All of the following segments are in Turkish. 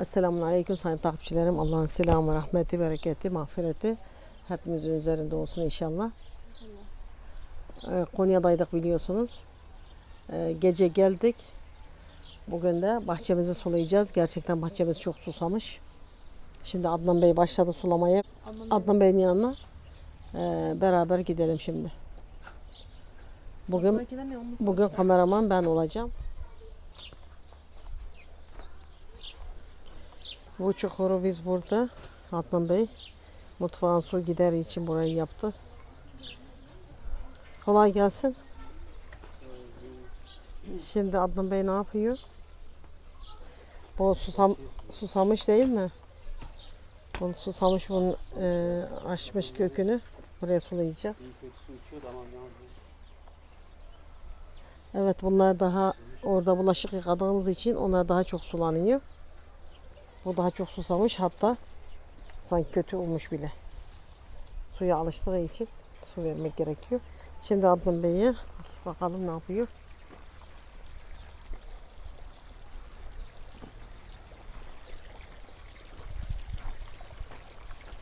Esselamun Aleyküm sayın takipçilerim. Allah'ın selamı, rahmeti, bereketi, mağfireti hepimizin üzerinde olsun inşallah. Ee, Konya'daydık biliyorsunuz. Ee, gece geldik. Bugün de bahçemizi sulayacağız. Gerçekten bahçemiz çok susamış. Şimdi Adnan Bey başladı sulamaya. Adnan Bey'in yanına ee, beraber gidelim şimdi. Bugün bugün kameraman ben olacağım. Bu çukuru biz burada. Adnan Bey mutfağın su gider için burayı yaptı. Kolay gelsin. Şimdi Adnan Bey ne yapıyor? Bu susam, susamış değil mi? Bunu susamış bunu e, açmış kökünü. Buraya sulayacak. Evet bunlar daha orada bulaşık yıkadığımız için onlar daha çok sulanıyor. Bu daha çok susamış hatta sanki kötü olmuş bile. Suya alıştığı için su vermek gerekiyor. Şimdi Adnan Bey'e bakalım ne yapıyor.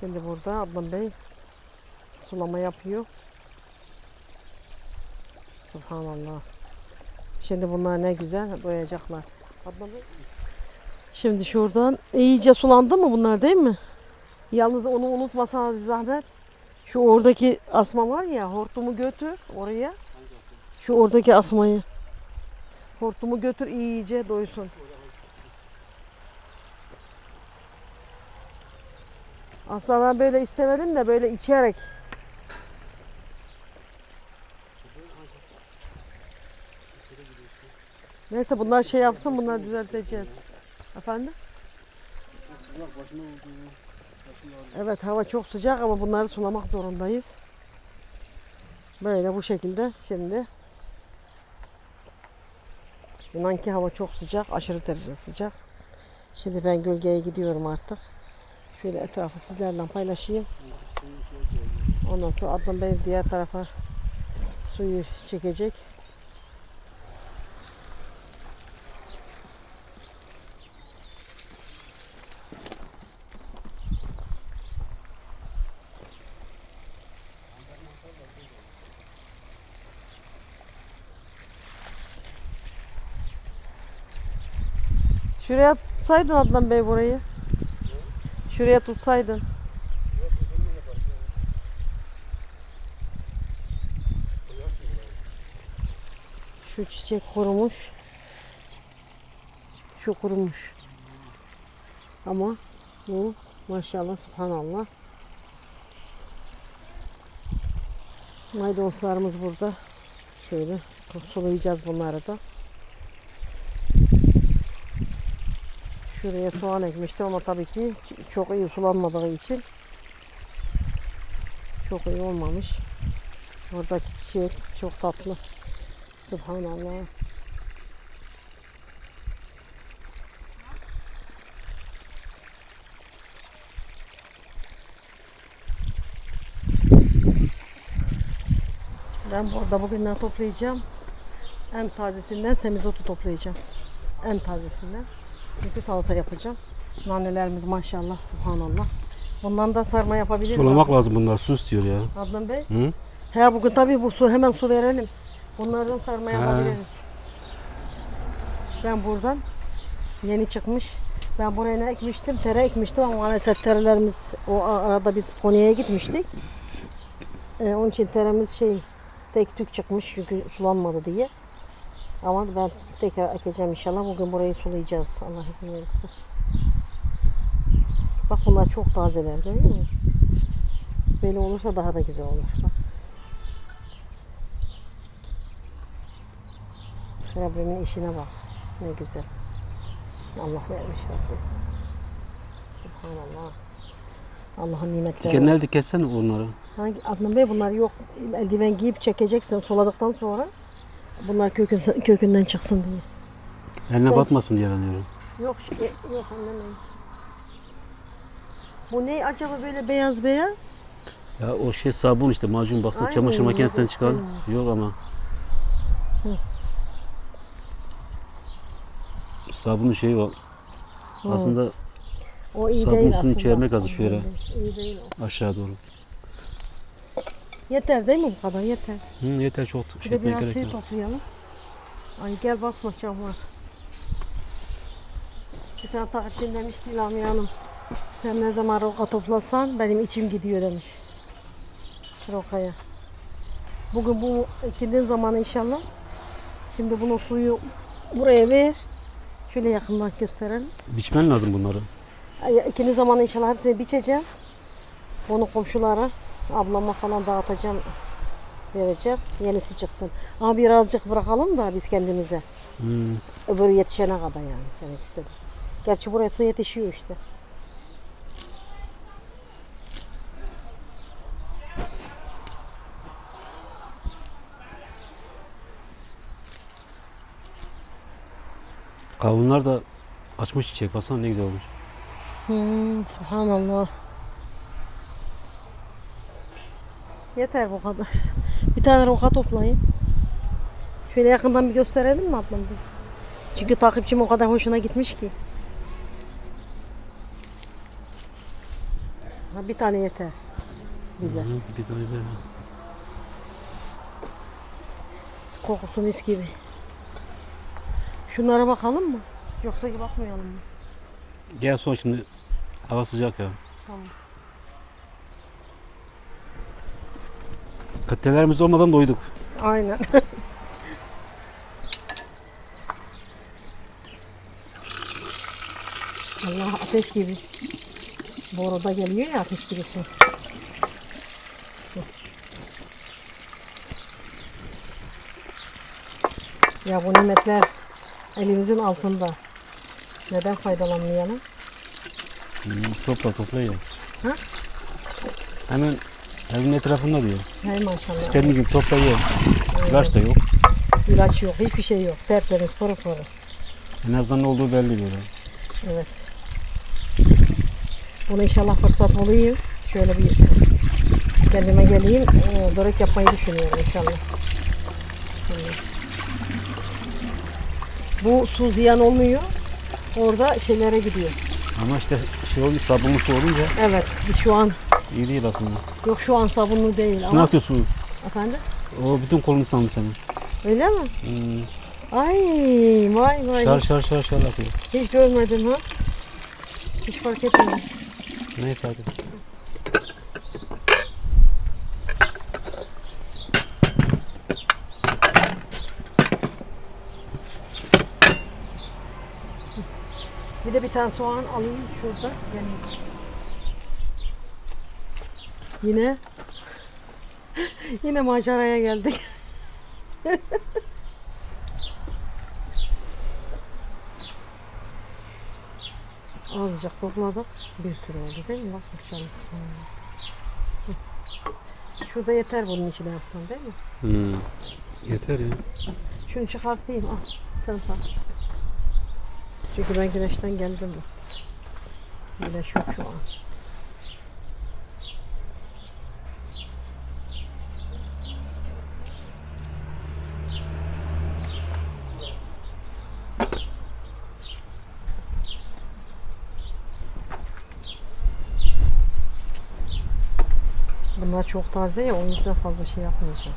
Şimdi burada Adnan Bey sulama yapıyor. Subhanallah. Şimdi bunlar ne güzel boyayacaklar. Adnan Bey. Şimdi şuradan iyice sulandı mı bunlar değil mi? Yalnız onu unutmasanız bir zahmet. Şu oradaki asma var ya hortumu götür oraya. Şu oradaki asmayı. Hortumu götür iyice doysun. Aslında ben böyle istemedim de böyle içerek. Neyse bunlar şey yapsın bunlar düzelteceğiz. Efendim? Evet hava çok sıcak ama bunları sulamak zorundayız. Böyle bu şekilde şimdi. İnan ki hava çok sıcak, aşırı derece sıcak. Şimdi ben gölgeye gidiyorum artık. Şöyle etrafı sizlerle paylaşayım. Ondan sonra Adnan Bey diğer tarafa suyu çekecek. Şuraya tutsaydın Adnan Bey burayı. Şuraya tutsaydın. Şu çiçek kurumuş. Şu kurumuş. Ama bu maşallah subhanallah. Maydanozlarımız burada. Şöyle sulayacağız bunları da. Şuraya soğan ekmiştim ama tabii ki çok iyi sulanmadığı için çok iyi olmamış. Buradaki çiçek çok tatlı. Subhanallah. Ben burada bugün ne toplayacağım? En tazesinden semizotu toplayacağım. En tazesinden. Çünkü salata yapacağım. Nanelerimiz maşallah, subhanallah. Bundan da sarma yapabiliriz. Sulamak lazım bunlar. Su istiyor ya. Adnan Bey. Hı? He bugün tabii bu su hemen su verelim. Bunlardan sarma He. yapabiliriz. Ben buradan yeni çıkmış. Ben buraya ne ekmiştim? Tere ekmiştim ama maalesef terelerimiz o arada biz Konya'ya gitmiştik. Ee, onun için teremiz şey tek tük çıkmış çünkü sulanmadı diye. Ama ben tekrar ekeceğim inşallah. Bugün burayı sulayacağız. Allah izin verirse. Bak bunlar çok tazeler görüyor musun? Böyle olursa daha da güzel olur. Bak. Rabbimin işine bak. Ne güzel. Allah vermiş Rabbim. Subhanallah. Allah'ın nimetleri. Dikenler diketsene onları. Hangi Adnan Bey bunlar yok. Eldiven giyip çekeceksin suladıktan sonra. Bunlar kökün, kökünden çıksın diye. Eline batmasın diye anlıyorum. Yok şey, yok anlamayın. Bu ne acaba böyle beyaz beyaz? Ya o şey sabun işte macun baksana Aynen, çamaşır makinesinden yok, çıkar. yok. Ama. Sabunun şeyi var. Hı. Aslında O iyi Sabun değil suyunu aslında. içermek lazım şöyle. İyi değil o. aşağı doğru. Yeter değil mi bu kadar? Yeter. Hı, yeter çok Bir şey de etmeye biraz gerek şey yok. toplayalım. Ay gel basma cam var. Bir tane takipçim demiş ki Lamia Hanım sen ne zaman roka toplasan benim içim gidiyor demiş. Rokaya. Bugün bu ekildiğin zaman inşallah. Şimdi bunun suyu buraya ver. Şöyle yakından gösterelim. Biçmen lazım bunları. Ay, İkindi zaman inşallah hepsini biçeceğim. Bunu komşulara, ablama falan dağıtacağım. Vereceğim. Yenisi çıksın. Ama birazcık bırakalım da biz kendimize. Hı. Öbürü yetişene kadar yani demek istedim. Gerçi burası yetişiyor işte. Kavunlar da açmış çiçek. Baksana ne güzel olmuş. Hmm, subhanallah. Yeter bu kadar. Bir tane roka toplayayım. Şöyle yakından bir gösterelim mi ablam? Çünkü takipçim o kadar hoşuna gitmiş ki. Ha, bir tane yeter bize. Bir tane de. Kokusu mis gibi. Şunlara bakalım mı? Yoksa ki bakmayalım mı? Gel son şimdi. Hava sıcak ya. Tamam. Katelerimiz olmadan doyduk. Aynen. Allah ateş gibi. Boruda geliyor ya ateş gibi su. Ya bu nimetler elimizin altında. Neden faydalanmayalım? Hı, topla topla ya. Ha? Hemen evin etrafında diyor. Hey maşallah. İstediğin gibi topla ye. İlaç da yok. İlaç yok, hiçbir şey yok. Tertemiz, pırıl pırıl. En azından ne olduğu belli böyle. Evet. Bunu inşallah fırsat bulayım. Şöyle bir kendime geleyim. Ee, börek yapmayı düşünüyorum inşallah. Şimdi. Bu su ziyan olmuyor. Orada şeylere gidiyor. Ama işte şey olmuş sabunlu su olunca Evet. Şu an iyi değil aslında. yok şu an sabunlu değil Su ama. atıyor su. Efendim? O bütün kolunu sandı senin. Öyle mi? Hmm. Ay vay vay. Şar şar şar şar atıyor. Hiç görmedim ha. Hiç fark etmedim. Neyse hadi. Bir de bir tane soğan alayım şurada. Yani yine yine maceraya geldik. Azıcık topladık. Bir sürü oldu değil mi? Bak. Hı. Şurada yeter bunun içine yapsam değil mi? Hmm. Yeter ya. Şunu çıkartayım. Al sen tak. Çünkü ben güneşten geldim. Güneş yok şu an. Bunlar çok taze ya o yüzden fazla şey yapmayacağım.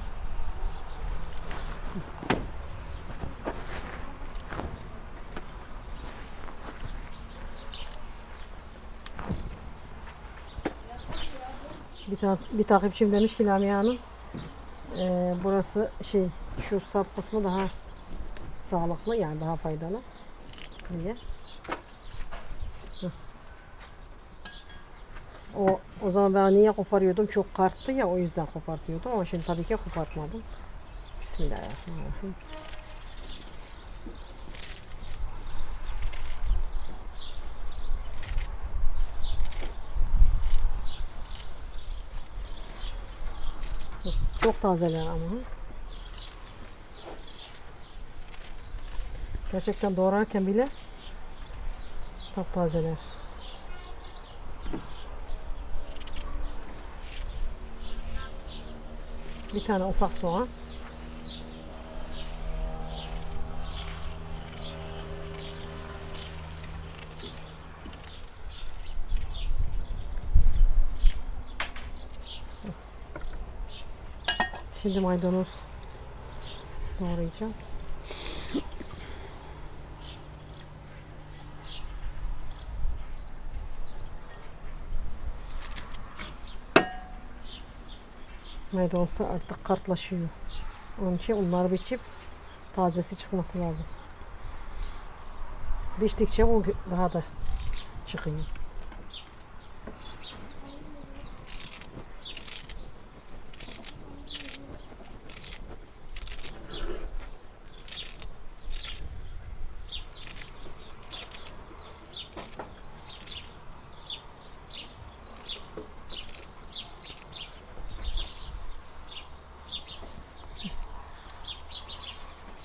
Bir, ta- bir takipçim demiş ki Lamia Hanım eee, burası şey şu sap kısmı daha sağlıklı yani daha faydalı diye. O, o zaman ben niye koparıyordum? Çok karttı ya o yüzden kopartıyordum ama şimdi tabii ki kopartmadım. Bismillahirrahmanirrahim. Çok tazeler ama. Gerçekten doğrarken bile çok tazeler. Bir tane ufak soğan. Şimdi maydanoz doğrayacağım. Maydanoz da artık kartlaşıyor. Onun için onları biçip tazesi çıkması lazım. Biçtikçe o daha da çıkıyor.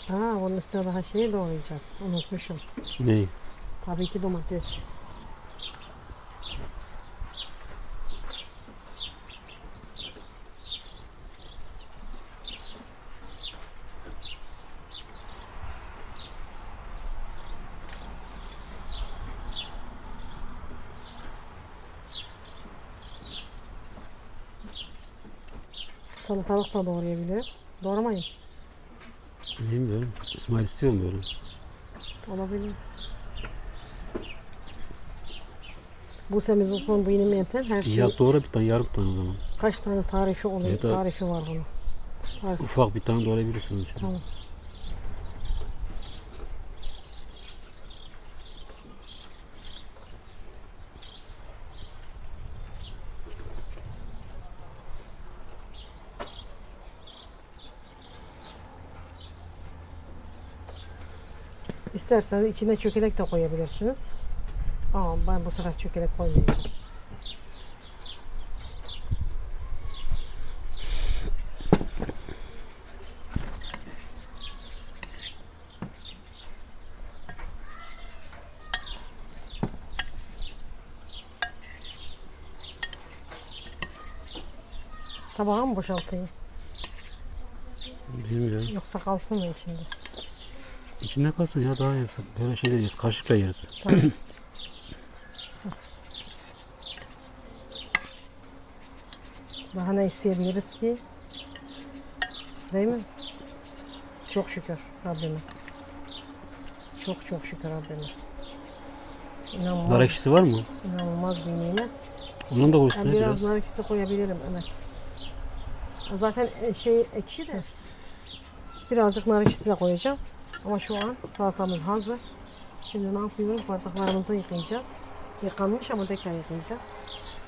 Ha, üstüne daha şeyi doğrayacağız. Unutmuşum. Neyi? Tabii ki domates. Salatalık da doğrayabilirim. Doğramayın. Bilmiyorum. İsmail istiyor mu böyle? Olabilir. Bu semizotun bu yenimeyen her şey Ya doğra bir tane yarım tane o zaman. kaç tane tarifi oluyor, Ya da- tarifi var bunun. Ufak bir tane doğrayabilirsin. Şöyle. Tamam. İsterseniz içine çökelek de koyabilirsiniz. Ama ben bu sefer çökelek koymayacağım. Tabağa mı boşaltayım? Bilmiyorum. Yoksa kalsın mı içinde? İçinde kalsın ya daha yeriz. Böyle şeyler yeriz. Kaşıkla yeriz. Tamam. Daha ne isteyebiliriz ki? Değil mi? Çok şükür Rabbime. Çok çok şükür Rabbime. İnanılmaz, Nar ekşisi var mı? inanılmaz bir nimet. Ondan da koysun Ben ya biraz biraz. nar ekşisi koyabilirim evet. Zaten e, şey ekşi de birazcık nar ekşisi de koyacağım. Ama şu an salatamız hazır. Şimdi ne yapıyoruz? Bardaklarımızı yıkayacağız. Yıkanmış ama tekrar yıkayacağız.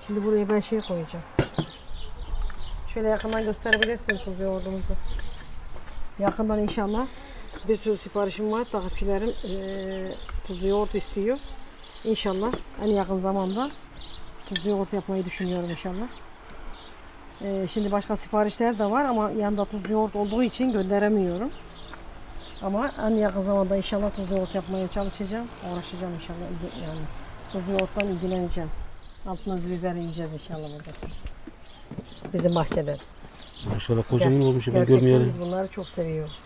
Şimdi buraya ben şey koyacağım. Şöyle yakından gösterebilirsin tuz yoğurdumuzu. Yakından inşallah. Bir sürü siparişim var. Takipçilerim eee tuzlu yoğurt istiyor. İnşallah en yakın zamanda tuzlu yoğurt yapmayı düşünüyorum inşallah. Ee, şimdi başka siparişler de var ama yanında tuzlu yoğurt olduğu için gönderemiyorum. Ama en yakın zamanda inşallah tuzlu yoğurt yapmaya çalışacağım. Uğraşacağım inşallah. Yani tuzlu yoğurttan ilgileneceğim. Altına biber yiyeceğiz inşallah burada. Bizim bahçede. Maşallah kocaman Ger- olmuş ben Gerçekten görmeyeli. biz bunları çok seviyoruz.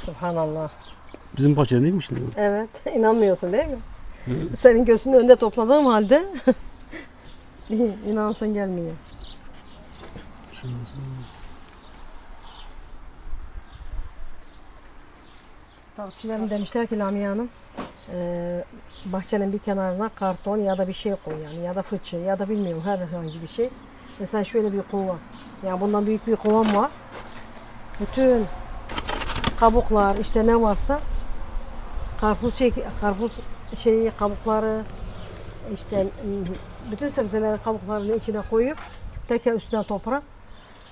Subhanallah. Bizim bahçede değil mi şimdi? bu? Evet. inanmıyorsun değil mi? Senin gözünün önünde topladığım halde inansın gelmiyor. Şuna Takipçilerim demişler ki Lamia Hanım eee, bahçenin bir kenarına karton ya da bir şey koy yani ya da fırça ya da bilmiyorum herhangi bir şey. Mesela şöyle bir kova. Yani bundan büyük bir kovam var. Bütün kabuklar işte ne varsa karpuz şey, karpuz şeyi kabukları işte bütün sebzelerin kabuklarını içine koyup tekrar üstüne toprak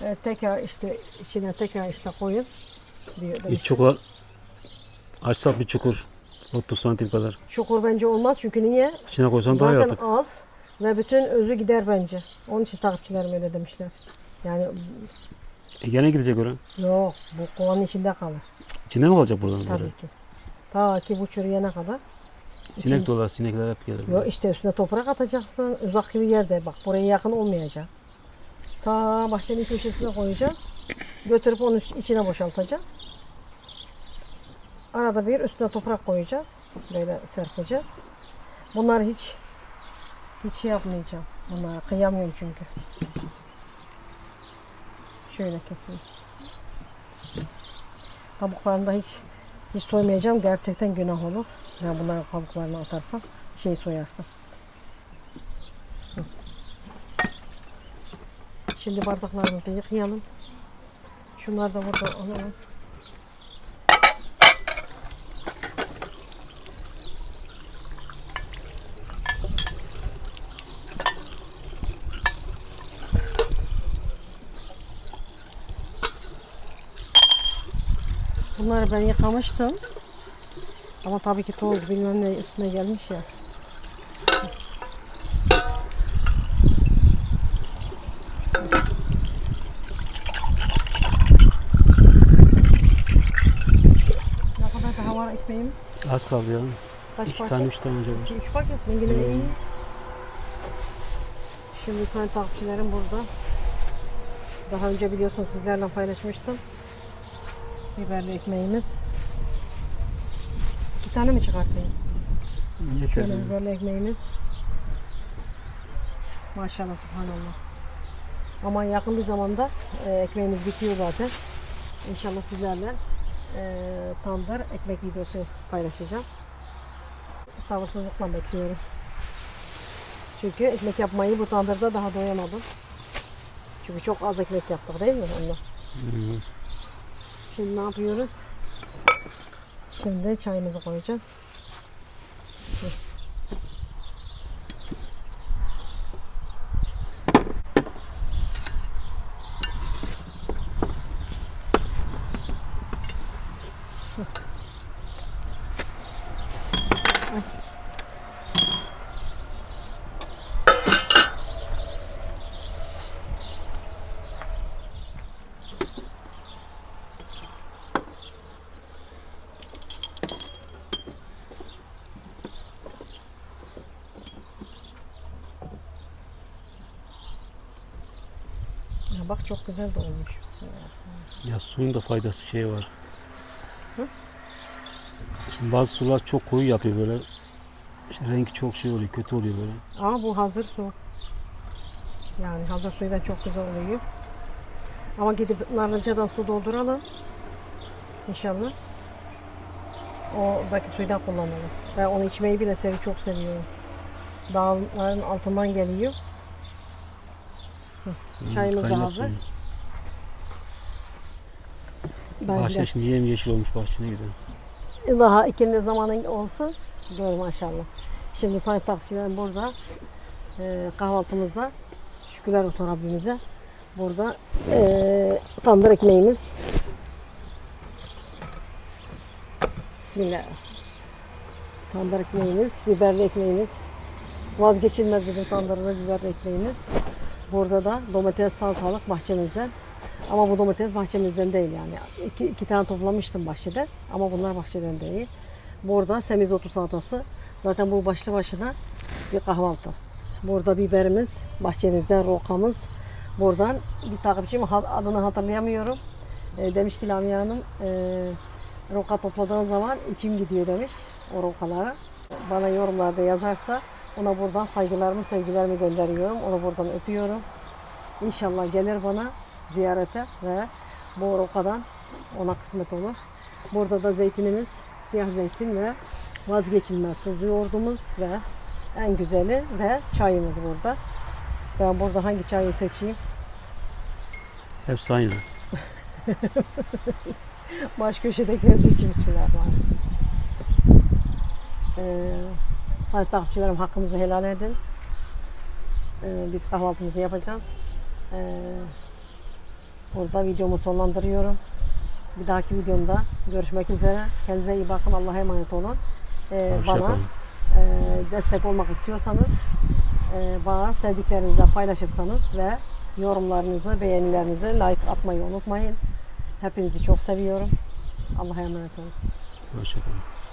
e, tekrar işte içine tekrar işte koyun diyor. Bir demiş. Açsak bir çukur 30 santim kadar. Çukur bence olmaz çünkü niye? İçine koysan daha iyi Zaten artık. az ve bütün özü gider bence. Onun için takipçilerim öyle demişler. Yani E gene gidecek öyle. yok bu kovanın içinde kalır İçinde mi kalacak buradan? tabii böyle? ki. Ta ki bu çürüyene kadar. Sinek dolar, sinekler hep gelir. Yok işte üstüne toprak atacaksın. Uzak bir yerde bak buraya yakın olmayacak. Ta bahçenin köşesine koyacağız. Götürüp onun iç- içine boşaltacağız. Arada bir üstüne toprak koyacağız. Böyle serpeceğiz. Bunlar hiç hiç şey yapmayacağım. Bunlara kıyamıyorum çünkü. Şöyle keseyim. Kabuklarını da hiç hiç soymayacağım. Gerçekten günah olur. Yani bunların kabuklarını atarsam, şey soyarsam. Şimdi bardaklarımızı yıkayalım. Şunlar da burada alalım. Bunları ben yıkamıştım. Ama tabii ki toz bilmem ne üstüne gelmiş ya. Ne kadar daha var ekmeğimiz? Az kaldı ya. Kaç İki tane üç tane acaba. İki, üç paket mi? Yine Hmm. iyi. Şimdi sen takipçilerim burada. Daha önce biliyorsun sizlerle paylaşmıştım. Biberli ekmeğimiz. İki tane mi çıkartayım? Yeter. Şöyle biberli ekmeğimiz. Maşallah subhanallah. Ama yakın bir zamanda e, ekmeğimiz bitiyor zaten. İnşallah sizlerle e, tandır ekmek videosu paylaşacağım. Sabırsızlıkla bekliyorum. Çünkü ekmek yapmayı bu tandırda daha doyamadım. Çünkü çok az ekmek yaptık değil mi onunla? Hı. Şimdi ne yapıyoruz? Şimdi çayımızı koyacağız. Ya bak çok güzel de olmuş. Bismillah. Ya suyun da faydası şey var. Hı? Şimdi bazı sular çok koyu yapıyor böyle. İşte rengi çok şey oluyor, kötü oluyor böyle. Ama bu hazır su. Yani hazır suyla çok güzel oluyor. Ama gidip narlıcadan su dolduralım. İnşallah. Oradaki suydan kullanalım. Ben onu içmeyi bile sevi çok seviyorum. Dağların altından geliyor. Çayımız da hazır. Ben Bahçe şimdi yemyeşil olmuş bahçe ne güzel. Daha ikindi zamanın olsun. Gör maşallah. Şimdi sayın takipçilerim burada e, kahvaltımızda şükürler olsun Rabbimize. Burada e, tandır ekmeğimiz. Bismillah. Tandır ekmeğimiz, biberli ekmeğimiz. Vazgeçilmez bizim tandırlı biberli ekmeğimiz. Burada da domates salatalık bahçemizden. Ama bu domates bahçemizden değil yani. İki, iki tane toplamıştım bahçede ama bunlar bahçeden değil. Burada semizotu salatası. Zaten bu başlı başına bir kahvaltı. Burada biberimiz, bahçemizden rokamız. Buradan bir takipçim adını hatırlayamıyorum. E, demiş ki Lamia Hanım e, roka topladığın zaman içim gidiyor demiş o rokalara. Bana yorumlarda yazarsa ona buradan saygılarımı, sevgilerimi gönderiyorum. Onu buradan öpüyorum. İnşallah gelir bana ziyarete ve bu rokadan ona kısmet olur. Burada da zeytinimiz, siyah zeytin ve vazgeçilmez tuzlu yoğurdumuz ve en güzeli de çayımız burada. Ben burada hangi çayı seçeyim? Hepsi aynı. Baş köşedekini seçeyim Bismillahirrahmanirrahim. Ee, sayın takipçilerim hakkımızı helal edin. Ee, biz kahvaltımızı yapacağız. Ee, burada videomu sonlandırıyorum. Bir dahaki videomda görüşmek üzere. Kendinize iyi bakın. Allah'a emanet olun. Ee, Hoşça bana kalın. e, destek olmak istiyorsanız e, bana sevdiklerinizle paylaşırsanız ve yorumlarınızı, beğenilerinizi like atmayı unutmayın. Hepinizi çok seviyorum. Allah'a emanet olun. Hoşçakalın.